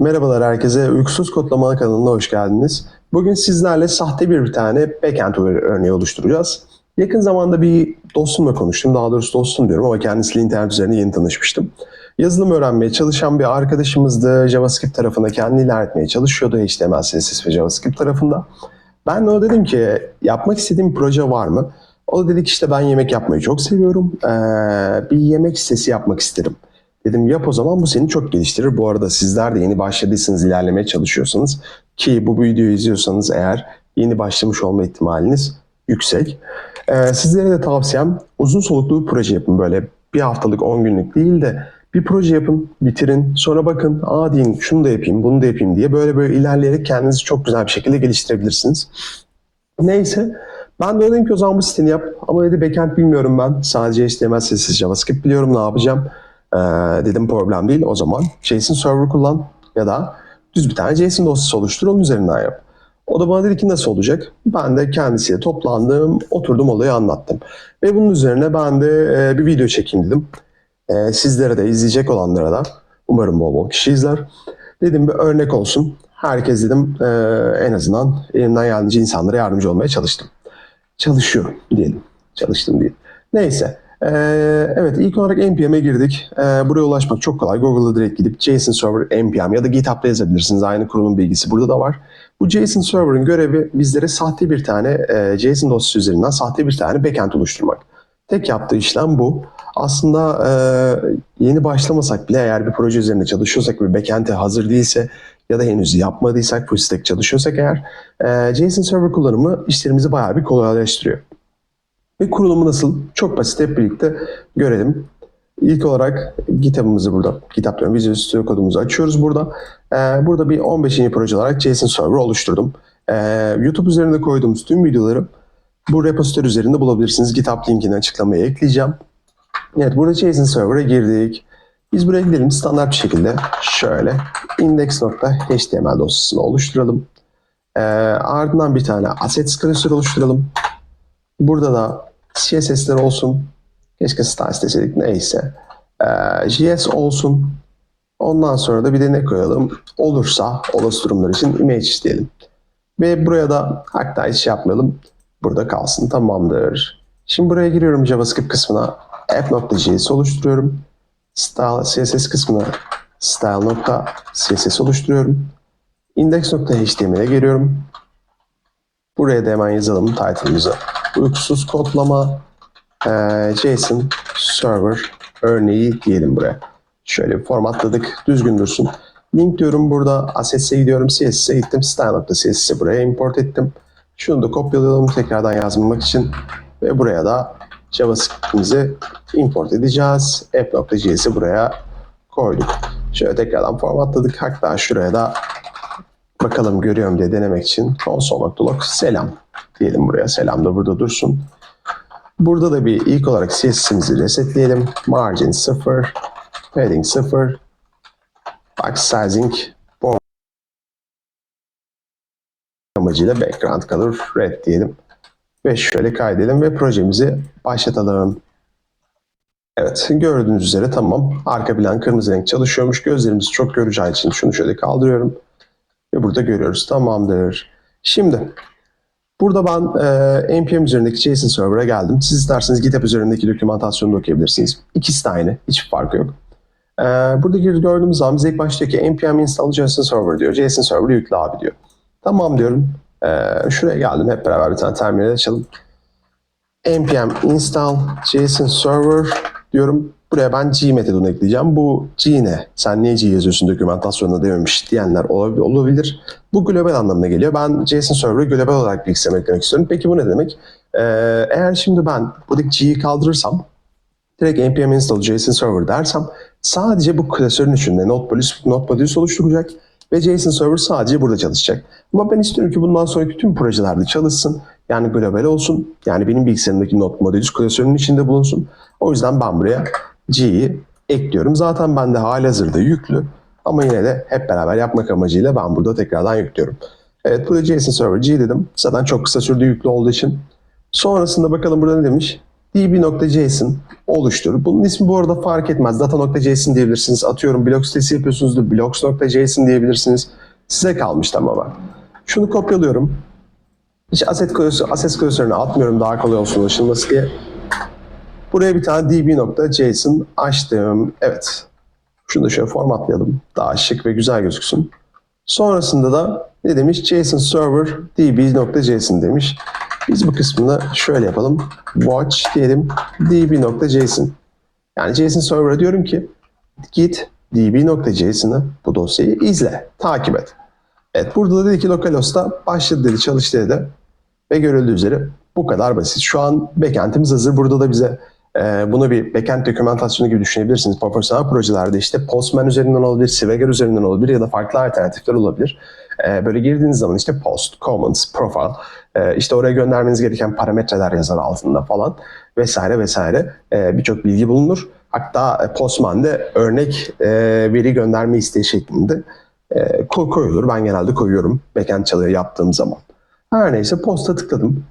Merhabalar herkese. Uykusuz Kodlama kanalına hoş geldiniz. Bugün sizlerle sahte bir tane backend örneği oluşturacağız. Yakın zamanda bir dostumla konuştum. Daha doğrusu dostum diyorum ama kendisiyle internet üzerinde yeni tanışmıştım. Yazılım öğrenmeye çalışan bir arkadaşımızdı. JavaScript tarafında kendini ilerletmeye çalışıyordu. HTML, CSS ve JavaScript tarafında. Ben de ona dedim ki yapmak istediğim proje var mı? O da dedi ki işte ben yemek yapmayı çok seviyorum. Ee, bir yemek sitesi yapmak isterim. Dedim yap o zaman bu seni çok geliştirir. Bu arada sizler de yeni başladıysanız, ilerlemeye çalışıyorsanız ki bu videoyu izliyorsanız eğer yeni başlamış olma ihtimaliniz yüksek. Ee, sizlere de tavsiyem uzun soluklu bir proje yapın. Böyle bir haftalık, 10 günlük değil de bir proje yapın, bitirin. Sonra bakın, aa deyin şunu da yapayım, bunu da yapayım diye böyle böyle ilerleyerek kendinizi çok güzel bir şekilde geliştirebilirsiniz. Neyse. Ben de dedim ki o zaman bu siteni yap. Ama dedi backend bilmiyorum ben. Sadece HTML, CSS, JavaScript biliyorum ne yapacağım. Ee, dedim problem değil. O zaman JSON server kullan ya da düz bir tane JSON dosyası oluştur onun üzerinden yap. O da bana dedi ki nasıl olacak? Ben de kendisiyle toplandım, oturdum olayı anlattım. Ve bunun üzerine ben de e, bir video çekeyim dedim. E, sizlere de izleyecek olanlara da umarım bol bol kişi izler. Dedim bir örnek olsun. Herkes dedim e, en azından elimden geldiğince insanlara yardımcı olmaya çalıştım. Çalışıyorum diyelim. Çalıştım diyelim. Neyse. Ee, evet ilk olarak npm'e girdik. Ee, buraya ulaşmak çok kolay. Google'da direkt gidip JSON Server npm ya da GitHub'da yazabilirsiniz. Aynı kurulum bilgisi burada da var. Bu JSON Server'ın görevi bizlere sahte bir tane e, JSON dosyası üzerinden sahte bir tane backend oluşturmak. Tek yaptığı işlem bu. Aslında e, yeni başlamasak bile eğer bir proje üzerinde çalışıyorsak ve backend'e hazır değilse ya da henüz yapmadıysak, full stack çalışıyorsak eğer e, JSON Server kullanımı işlerimizi bayağı bir kolaylaştırıyor. Ve kurulumu nasıl? Çok basit hep birlikte görelim. İlk olarak GitHub'ımızı burada, GitHub diyorum, Visual Studio kodumuzu açıyoruz burada. Ee, burada bir 15. proje olarak JSON Server oluşturdum. Ee, YouTube üzerinde koyduğumuz tüm videoları bu repositör üzerinde bulabilirsiniz. GitHub linkini açıklamaya ekleyeceğim. Evet, burada JSON Server'a girdik. Biz buraya gidelim standart bir şekilde şöyle index.html dosyasını oluşturalım. Ee, ardından bir tane assets klasörü oluşturalım. Burada da CSS'ler olsun. Keşke style deseydik neyse. Ee, JS olsun. Ondan sonra da bir de ne koyalım? Olursa olası durumlar için image diyelim. Ve buraya da hatta hiç şey yapmayalım. Burada kalsın. Tamamdır. Şimdi buraya giriyorum JavaScript kısmına. app.js oluşturuyorum. Style CSS kısmına style.css oluşturuyorum. index.html'e giriyorum. Buraya da hemen yazalım title'ımızı. Uykusuz kodlama e, JSON server örneği diyelim buraya. Şöyle bir formatladık. Düzgün dursun. Link diyorum burada. Assets'e gidiyorum. CSS'e gittim. Style.css'i buraya import ettim. Şunu da kopyalayalım tekrardan yazmamak için. Ve buraya da JavaScript'imizi import edeceğiz. app.js'i buraya koyduk. Şöyle tekrardan formatladık. Hatta şuraya da bakalım görüyorum diye denemek için console.log selam diyelim buraya. Selam da burada dursun. Burada da bir ilk olarak CSS'imizi resetleyelim. Margin 0, padding 0, box sizing border amacıyla background color red diyelim. Ve şöyle kaydedelim ve projemizi başlatalım. Evet gördüğünüz üzere tamam. Arka plan kırmızı renk çalışıyormuş. Gözlerimizi çok göreceği için şunu şöyle kaldırıyorum. Ve burada görüyoruz. Tamamdır. Şimdi burada ben e, npm üzerindeki JSON server'a geldim. Siz isterseniz GitHub üzerindeki dokümantasyonu da okuyabilirsiniz. İkisi de aynı. Hiçbir farkı yok. E, burada gördüğümüz zaman bize ilk başta ki npm install JSON server diyor. JSON server'ı yükle abi diyor. Tamam diyorum. E, şuraya geldim. Hep beraber bir tane terminal açalım. npm install JSON server diyorum. Buraya ben G metodunu ekleyeceğim. Bu G ne? Sen niye G yazıyorsun dokümantasyonda dememiş diyenler olabilir. Bu global anlamına geliyor. Ben JSON Server'ı global olarak bilgisayarıma eklemek istiyorum. Peki bu ne demek? Ee, eğer şimdi ben buradaki G'yi kaldırırsam direkt npm install JSON Server dersem sadece bu klasörün içinde Notepad, Notepad oluşturacak ve JSON Server sadece burada çalışacak. Ama ben istiyorum ki bundan sonraki tüm projelerde çalışsın. Yani global olsun. Yani benim bilgisayarımdaki Notepad klasörünün içinde bulunsun. O yüzden ben buraya G'yi ekliyorum. Zaten bende halihazırda yüklü. Ama yine de hep beraber yapmak amacıyla ben burada tekrardan yüklüyorum. Evet burada JSON Server G dedim. Zaten çok kısa sürede yüklü olduğu için. Sonrasında bakalım burada ne demiş? db.json oluştur. Bunun ismi bu arada fark etmez. Data.json diyebilirsiniz. Atıyorum blog sitesi yapıyorsunuzdur. Blogs.json diyebilirsiniz. Size kalmış tamamen. Şunu kopyalıyorum. Hiç asset klasörü, asset klasörüne atmıyorum daha kolay olsun ulaşılması diye. Buraya bir tane db.json açtım. Evet. Şunu da şöyle formatlayalım. Daha şık ve güzel gözüksün. Sonrasında da ne demiş? JSON server db.json demiş. Biz bu kısmını şöyle yapalım. Watch diyelim db.json. Yani JSON server'a diyorum ki git db.json'ı bu dosyayı izle, takip et. Evet burada da dedi ki localhost'ta başladı dedi, çalıştı dedi. Ve görüldüğü üzere bu kadar basit. Şu an backend'imiz hazır. Burada da bize e, bunu bir backend dokümantasyonu gibi düşünebilirsiniz. Profesyonel projelerde işte Postman üzerinden olabilir, Swagger üzerinden olabilir ya da farklı alternatifler olabilir. E, böyle girdiğiniz zaman işte post, comments, profile, e, işte oraya göndermeniz gereken parametreler yazar altında falan vesaire vesaire e, birçok bilgi bulunur. Hatta e, Postman'da örnek e, veri gönderme isteği şeklinde e, koy- koyulur. Ben genelde koyuyorum backend çalıya yaptığım zaman. Her neyse posta tıkladım.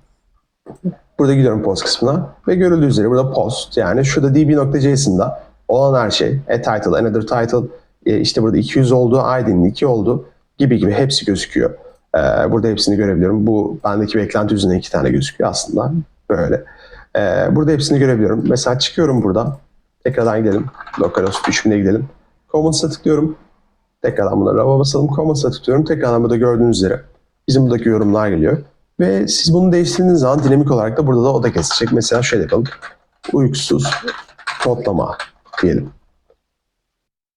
Burada gidiyorum post kısmına ve görüldüğü üzere burada post yani şurada db.json'da olan her şey a title, another title e, işte burada 200 oldu, ID'nin 2 oldu gibi gibi hepsi gözüküyor. E, burada hepsini görebiliyorum. Bu bendeki beklenti üzerine iki tane gözüküyor aslında böyle. E, burada hepsini görebiliyorum. Mesela çıkıyorum burada. Tekrardan gidelim. Localhost 3000'e gidelim. Commonts'a tıklıyorum. Tekrardan bunlara rava basalım. Commonts'a tıklıyorum. Tekrardan burada gördüğünüz üzere bizim buradaki yorumlar geliyor. Ve siz bunu değiştirdiğiniz zaman dinamik olarak da burada da o da kesecek. Mesela şöyle yapalım. Uykusuz kodlama diyelim.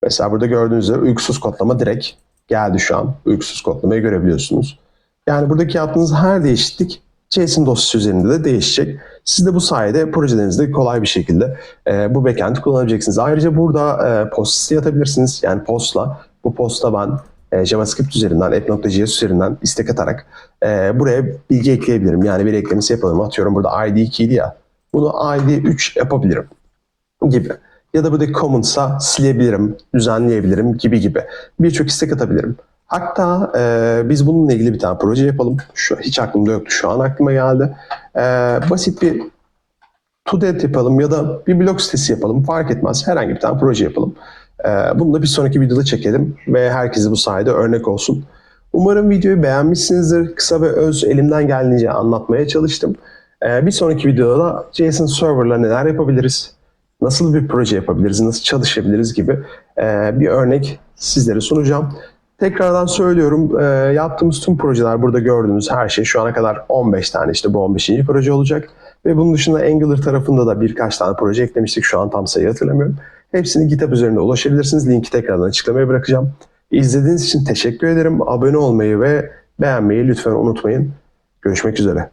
Mesela burada gördüğünüz üzere uykusuz kodlama direkt geldi şu an. Uykusuz kodlamayı görebiliyorsunuz. Yani buradaki yaptığınız her değişiklik JSON dosyası üzerinde de değişecek. Siz de bu sayede projelerinizde kolay bir şekilde e, bu backend'i kullanabileceksiniz. Ayrıca burada e, post atabilirsiniz. Yani postla bu posta ben e, JavaScript üzerinden, app.js üzerinden istek atarak e, buraya bilgi ekleyebilirim. Yani bir eklemesi yapalım. Atıyorum burada ID 2 idi ya. Bunu ID 3 yapabilirim gibi. Ya da buradaki comments'a silebilirim, düzenleyebilirim gibi gibi. Birçok istek atabilirim. Hatta e, biz bununla ilgili bir tane proje yapalım. Şu hiç aklımda yoktu. Şu an aklıma geldi. E, basit bir to-do yapalım ya da bir blog sitesi yapalım. Fark etmez. Herhangi bir tane proje yapalım. Ee, Bunu da bir sonraki videoda çekelim ve herkese bu sayede örnek olsun. Umarım videoyu beğenmişsinizdir. Kısa ve öz elimden geldiğince anlatmaya çalıştım. Ee, Bir sonraki videoda da JSON Server'la neler yapabiliriz, nasıl bir proje yapabiliriz, nasıl çalışabiliriz gibi e, bir örnek sizlere sunacağım. Tekrardan söylüyorum, e, yaptığımız tüm projeler burada gördüğünüz her şey şu ana kadar 15 tane işte bu 15. proje olacak. Ve bunun dışında Angular tarafında da birkaç tane proje eklemiştik. Şu an tam sayı hatırlamıyorum. Hepsini GitHub üzerinde ulaşabilirsiniz. Linki tekrardan açıklamaya bırakacağım. İzlediğiniz için teşekkür ederim. Abone olmayı ve beğenmeyi lütfen unutmayın. Görüşmek üzere.